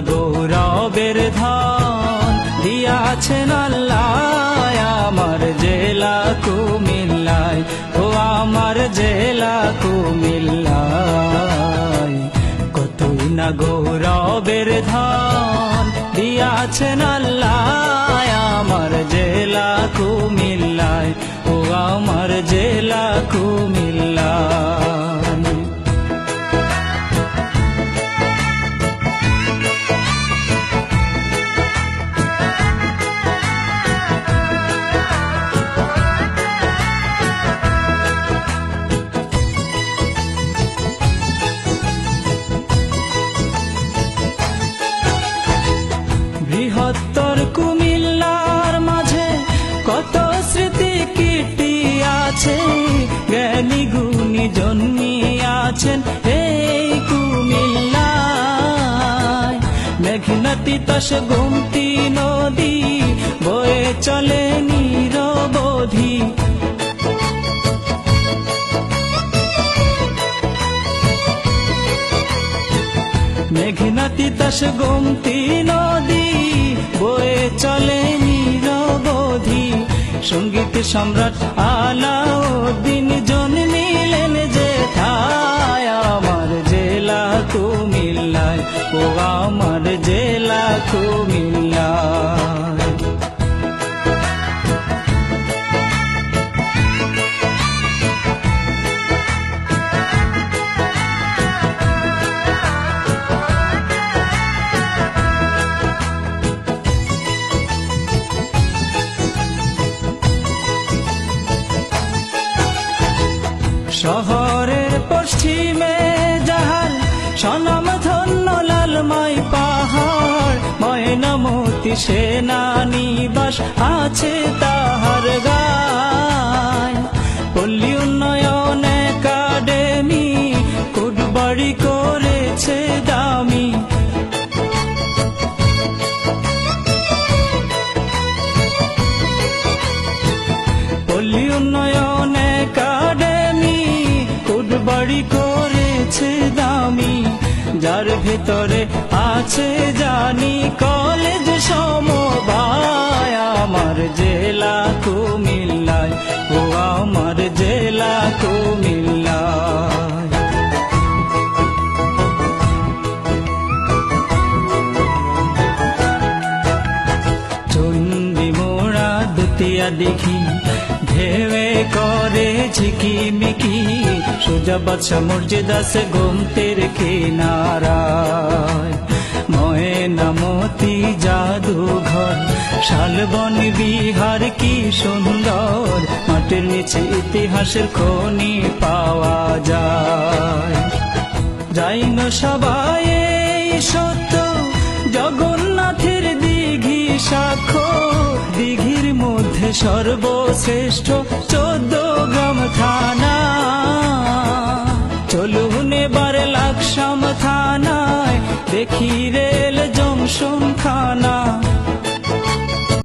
গৌরবের ধন, দিয়াছেন আল্লাহ আমার জেলা কুমিল্লায়। ও আমার জেলা কুমিল্লায়। কতই না গৌরবের ধন, দিয়াছেন আল্লাহ আমার জেলা কুমিল্লায়। ও আমার জেলা কুমিল্লায়। জন্মিয়াছেন এই কুমিল্লায় মেঘনাতি তাস গুমতি নদী বয়ে চলে নিরবধি। মেঘনাতি তাস গোমতি নদী বয়ে চলে নিরবধি। সংগীত সম্রাট আলাউদ্দিন জন্মিলেন শহরের পশ্চিমে যাহার সনম ময়নামতি সেনানি বাস আছে তাহার গায়। পল্লী উন্নয়ন একাডেমি, কুটবাড়ি করেছে দামি। পল্লী উন্নয়ন একাডেমি, কুটবাড়ি করেছে দামি। যার ভিতরে আছে জানি কলেজ সমবায়। আমার জেলা কুমিল্লায়, ও আমার জেলা কুমিল্লায়। চন্ডি মোড়া দুতিয়া দেখি ঢেবে করে ঝিকিমিকি, সোজা বাচ্চা মর্যাদা সে গোমতের কিনারায়। ময়নামতি জাদুঘর, শালবন বিহার কি সুন্দর মাটির নিচে ইতিহাসের খনি পাওয়া যায়। যাইন সবাই সত্য, জগন্নাথের দিঘি মধ্যে সর্বশ্রেষ্ঠ চোদ্দ গ্রাম থানা চলুন এবার লাকসাম থানায় দেখি রেল জংশন খানা